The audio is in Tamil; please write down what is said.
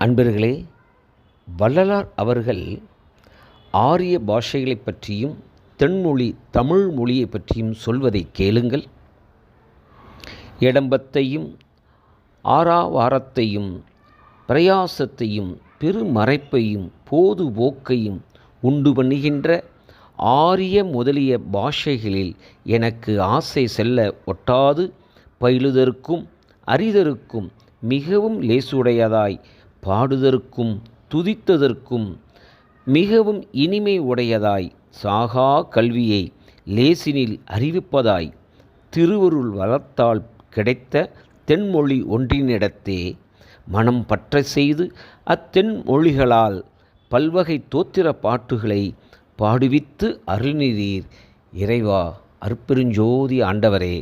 அன்பர்களே வள்ளலார் அவர்கள் ஆரிய பாஷைகளை பற்றியும் தென்மொழி தமிழ் மொழியைப் பற்றியும் சொல்வதை கேளுங்கள். இடம்பத்தையும் ஆறாவாரத்தையும் பிரயாசத்தையும் பெருமறைப்பையும் போது போக்கையும் உண்டு பண்ணுகின்ற ஆரிய முதலிய பாஷைகளில் எனக்கு ஆசை செல்ல ஒட்டாது. பயிலுதற்கும் அறிதற்கும் மிகவும் லேசுடையதாய் பாடுதற்கும் துதித்ததற்கும் மிகவும் இனிமை உடையதாய் சாகா கல்வியை லேசினில் அறிவிப்பதாய் திருவருள் வளர்த்தால் கிடைத்த தென்மொழி ஒன்றினிடத்தே மனம் பற்ற செய்து அத்தென்மொழிகளால் பல்வகை தோத்திர பாட்டுகளை பாடுவித்து அருள்நிறீர் இறைவா அற்பெருஞ்சோதி ஆண்டவரே.